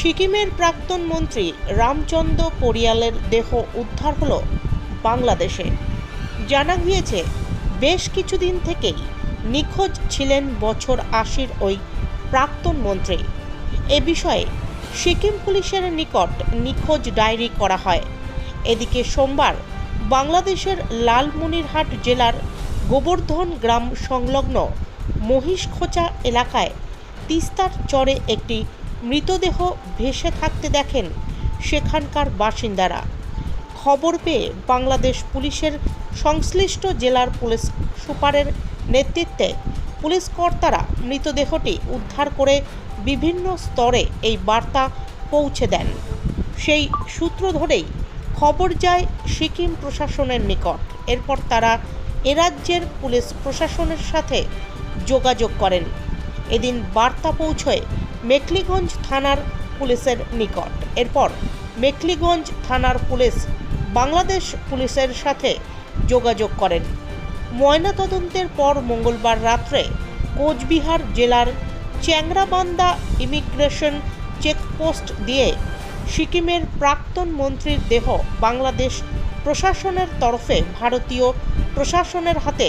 সিকিমের প্রাক্তন মন্ত্রী রামচন্দ্র পরিয়ালের দেহ উদ্ধার হল বাংলাদেশে। জানা গিয়েছে, বেশ কিছুদিন থেকেই নিখোঁজ ছিলেন বছর আশির ওই প্রাক্তন মন্ত্রী। এ বিষয়ে সিকিম পুলিশের নিকট নিখোঁজ ডায়েরি করা হয়। এদিকে সোমবার বাংলাদেশের লালমনিরহাট জেলার গোবর্ধন গ্রাম সংলগ্ন মহিষখোচা এলাকায় তিস্তার চরে একটি মৃতদেহ ভেসে থাকতে দেখেন সেখানকার বাসিন্দারা। খবর পেয়ে বাংলাদেশ পুলিশের সংশ্লিষ্ট জেলার পুলিশ সুপারের নেতৃত্বে পুলিশ কর্তারা মৃতদেহটি উদ্ধার করে বিভিন্ন স্তরে এই বার্তা পৌঁছে দেন। সেই সূত্র ধরেই খবর যায় সিকিম প্রশাসনের নিকট। এরপর তারা এ রাজ্যের পুলিশ প্রশাসনের সাথে যোগাযোগ করেন। এদিন বার্তা পৌঁছয় মেখলিগঞ্জ থানার পুলিশের নিকট। এরপর মেখলিগঞ্জ থানার পুলিশ বাংলাদেশ পুলিশের সাথে যোগাযোগ করেন। ময়নাতদন্তের পর মঙ্গলবার রাত্রে কোচবিহার জেলার চ্যাংরাবান্দা ইমিগ্রেশন চেকপোস্ট দিয়ে সিকিমের প্রাক্তন মন্ত্রীর দেহ বাংলাদেশ প্রশাসনের তরফে ভারতীয় প্রশাসনের হাতে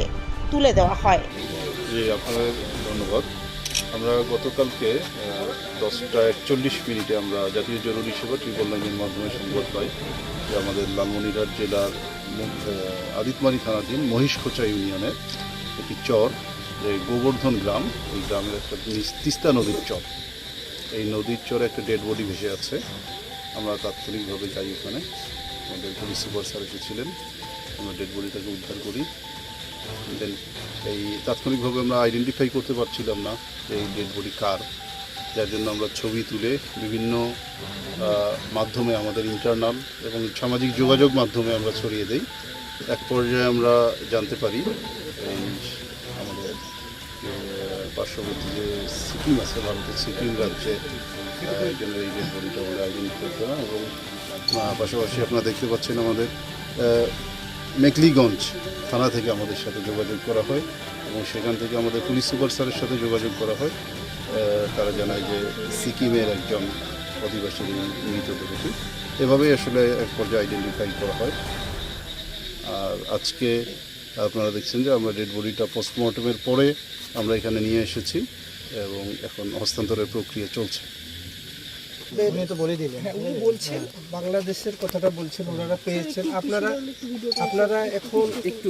তুলে দেওয়া হয়। আপনাদের ধন্যবাদ। আমরা গতকালকে দশটা একচল্লিশ মিনিটে আমরা জাতীয় জরুরি সেবা ট্রিপল লাইনের মাধ্যমে সংবাদ পাই যে আমাদের লালমনিরহাট জেলার আদিতমারি থানাধীন মহিষখোচা ইউনিয়নের একটি চর, যে গোবর্ধন গ্রাম, এই গ্রামের একটা তিস্তা নদীর চর। এই নদীর চরে একটা ডেড বডি ভেসে আছে। আমরা তাৎক্ষণিকভাবে যাই ওখানে আমাদের পুলিশ সুপার স্যার এসেছিলেন। আমরা ডেড বডিটাকে উদ্ধার করি। দেন এই তাৎক্ষণিকভাবে আমরা আইডেন্টিফাই করতে পারছিলাম না এই ডেড বডি কার। যার জন্য আমরা ছবি তুলে বিভিন্ন মাধ্যমে আমাদের ইন্টারনাল এবং সামাজিক যোগাযোগ মাধ্যমে আমরা ছড়িয়ে দেই। এক পর্যায়ে আমরা জানতে পারি এই আমাদের পার্শ্ববর্তী যে সিকিম আছে, ভারতের সিকিম রাজ্যে একজনের এই ডেড বডিটা আমরা আইডেন্টিফাই করা এবং পাশাপাশি আপনারা দেখতে পাচ্ছেন আমাদের মেকলিগঞ্জ থানা থেকে আমাদের সাথে যোগাযোগ করা হয় এবং সেখান থেকে আমাদের পুলিশ সুপার স্যারের সাথে যোগাযোগ করা হয়। তারা জানায় যে সিকিমের একজন অধিবাসী মৃতদেহটি এভাবেই আসলে এক পর্যায়ে আইডেন্টিফাই করা হয়। আর আজকে আপনারা দেখছেন যে আমরা ডেড বডিটা পোস্টমর্টমের পরে আমরা এখানে নিয়ে এসেছি এবং এখন হস্তান্তরের প্রক্রিয়া চলছে। উনি তো বলে দিলেন। হ্যাঁ উনি বলছেন বাংলাদেশের কথাটা বলছেন ওনারা পেয়েছেন। আপনারা আপনারা এখন একটু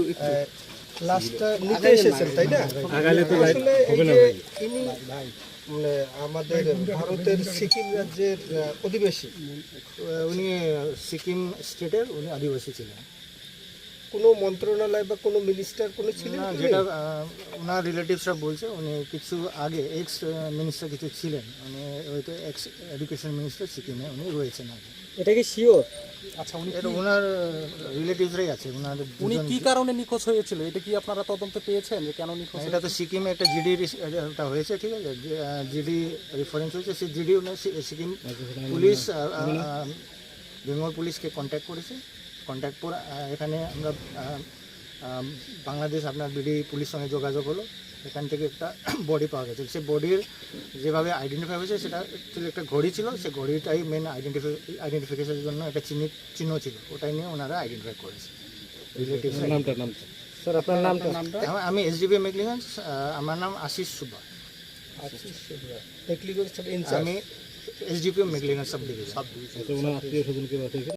লাস্টটা নিতে এসেছেন তাই না? আসলে ইনি মানে আমাদের ভারতের সিকিম রাজ্যের অধিবাসী। উনি সিকিম স্টেটের উনি আদিবাসী ছিলেন। কোনো মন্ত্রণালয় বা কোনো মিনিস্টার কোনো ছিলেন না, যেটা ওনার রিলেটিভসরা বলছে উনি কিছু আগে এক্স মিনিস্টার কিছু ছিলেন। উনি হয়তো এক্স এডুকেশন মিনিস্টার সিকিমে উনি রয়েছেন আগে। এটা কি শিওর আচ্ছা উনি এটা ওনার রিলেটিভসরাই আছে ওনার উনি কি কারণে নিখোঁজ হয়েছিল? এটা কি আপনারা তদন্ত পেয়েছেন যে কেন নিখোঁজ এটা তো সিকিমে একটা জিডি একটা হয়েছে ঠিক আছে? জিডি রেফারেন্স হয়েছে সেই জিডি উনি Sikkim police ah, ah, Bengal পুলিশকে কন্ট্যাক্ট করেছে। কন্ট্যাক্ট করে এখানে আমরা বাংলাদেশ আপনার বিডি পুলিশ সঙ্গে যোগাযোগ হলো। এখান থেকে একটা বডি পাওয়া গেছে। সেই বডির যেভাবে আইডেন্টিফাই হয়েছে সেটা actually একটা ঘড়ি ছিল। সে ঘড়িটাই মেন আইডেন্টিফাই আইডেন্টিফিকেশনের জন্য একটা চিহ্ন চিহ্ন ছিল। ওটাই নিয়ে ওনারা আইডেন্টিফাই করেছে। রিলেটিভস নামটা নামটা। স্যার আপনার নামটা? আমি এসডিবি মেকলিগঞ্জ আমার নাম আশিস সুব্বা। আশিস সুব্রা, টেকনিক্যাল আমি এসডিপি মেকলিগঞ্জ সাব ডিভিশন বাঁচাইছে